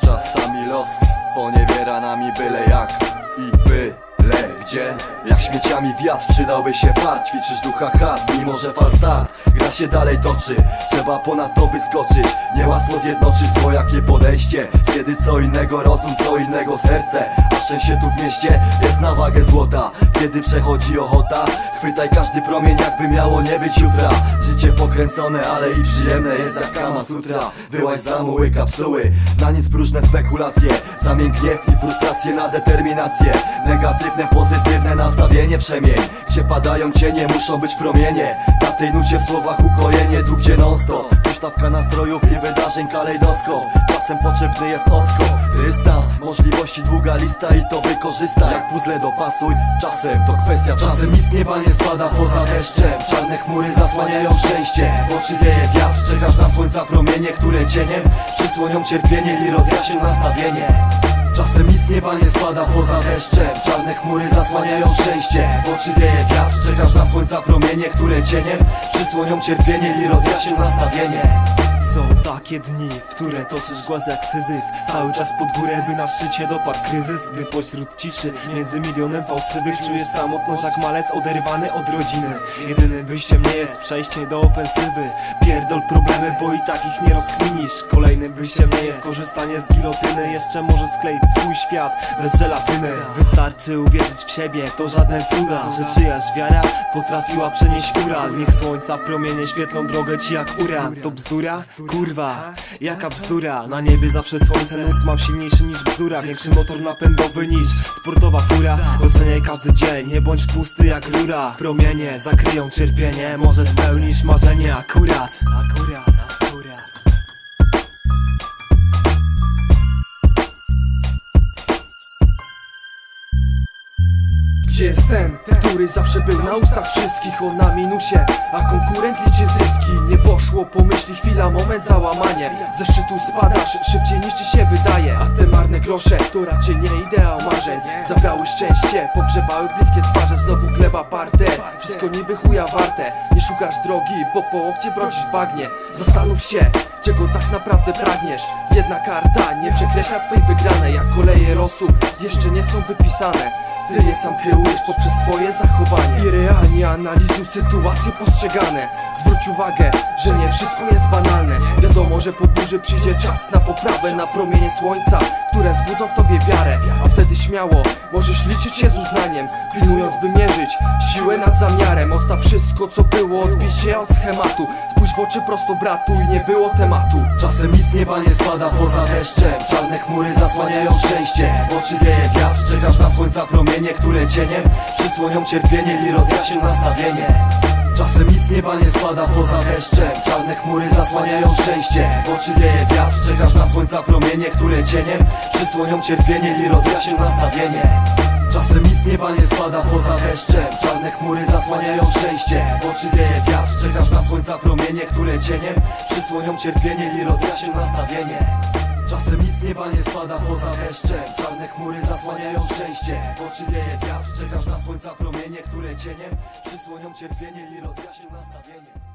Czasami los poniewiera nami byle jak i byle gdzie. Jak śmieciami wiatr przydałby się fart Ćwiczysz ducha hard, mimo że fal start Gra się dalej toczy, trzeba ponad to wyskoczyć. Niełatwo zjednoczyć dwojakie podejście Kiedy co innego rozum, co innego serce. A szczęście tu w mieście jest na wagę złota. Kiedy przechodzi ochota Chwytaj każdy promień jakby miało nie być jutra. Życie pokręcone, ale i przyjemne jest jak kama sutra. Wyłaź za muły kapsuły, na nic próżne spekulacje. Zamień gniew i frustrację na determinację. Negatywne w pozytywne nastawienie przemień. Gdzie padają cienie muszą być promienie Tej nucie w słowach ukojenie, tu gdzie non stop Huśtawka nastrojów i wydarzeń kalejdoskop Czasem potrzebny jest odskok, dystans Możliwości długa lista i to wykorzystaj. Jak puzzle dopasuj, czasem to kwestia czasu. Czasem nic nieba nie spada poza deszczem. Czarne chmury zasłaniają szczęście. W oczy wieje wiatr, czekasz na słońca promienie Które cieniem. Przysłonią cierpienie i rozjaśnią nastawienie Czasem nic nieba nie spada poza deszczem. Czarne chmury zasłaniają szczęście. W oczy wieje wiatr, czekasz na słońca promienie Które cieniem. Przysłonią cierpienie i rozjaśnią nastawienie Są takie dni, w które toczysz głaz jak syzyf. Cały czas pod górę, by na szczycie dopadł kryzys. Gdy pośród ciszy, między milionem fałszywych Czujesz samotność jak malec oderwany od rodziny. Jedynym wyjściem nie jest przejście do ofensywy. Pierdol problemy, bo i tak ich nie rozkminisz. Kolejnym wyjściem nie jest korzystanie z gilotyny. Jeszcze możesz skleić swój świat bez żelatyny. Wystarczy uwierzyć w siebie, to żadne cuda. Że czyjaś wiara potrafiła przenieść uraz. Niech słońca promienie świetlą drogę ci jak uran. To bzdura? Kurwa, jaka bzdura. Na niebie zawsze słońce, nurt mam silniejszy niż bzdura. Większy motor napędowy niż sportowa fura. Doceniaj każdy dzień, nie bądź pusty jak rura. Promienie zakryją cierpienie, może spełnisz marzenie. Akurat, akurat jest ten, który zawsze był na ustach wszystkich On na minusie, a konkurent liczy zyski. Nie poszło po myśli chwila, moment, załamanie. Ze szczytu spadasz, szybciej niż ci się wydaje. A te marne grosze, to raczej nie ideał marzeń. Zabrały szczęście, pogrzebały bliskie twarze Znowu gleba parte, wszystko niby chuja warte. Nie szukasz drogi, bo po łokcie brodzisz bagnie. Zastanów się, czego tak naprawdę pragniesz? Jedna karta nie przekreśla twojej wygranej. Jak koleje losu jeszcze nie są wypisane. Ty je sam kreujesz poprzez swoje zachowanie. I realnie analizuj sytuacje postrzegane. Zwróć uwagę, że nie wszystko jest banalne. Wiadomo, że po burzy przyjdzie czas na poprawę Na promienie słońca, które wzbudzą w tobie wiarę. A wtedy śmiało możesz liczyć się z uznaniem Pilnując by mierzyć siłę nad zamiarem. Odstaw wszystko co było, odbij się od schematu. Spójrz w oczy prosto bratu i nie było tematu. Czasem nic nieba nie spada poza deszczem Czarne chmury zasłaniają szczęście. W oczy wieje wiatr, czekasz na słońca promienie Które cieniem. Przysłonią cierpienie i rozjaśnią nastawienie Czasem nic nieba nie spada poza deszczem. Czarne chmury zasłaniają szczęście. W oczy wieje wiatr, czekasz na słońca promienie Które cieniem. Przysłonią cierpienie i rozjaśnią nastawienie. Czasem nic nieba nie spada poza deszczem. Czarne chmury zasłaniają szczęście. W oczy wieje wiatr, czekasz na słońca promienie Które cieniem. Przysłonią cierpienie i rozjaśnią nastawienie Czasem nic nieba nie spada poza deszczem. Czarne chmury zasłaniają szczęście. W oczy wieje wiatr, czekasz na słońca promienie Które cieniem. Przysłonią cierpienie i rozjaśnią nastawienie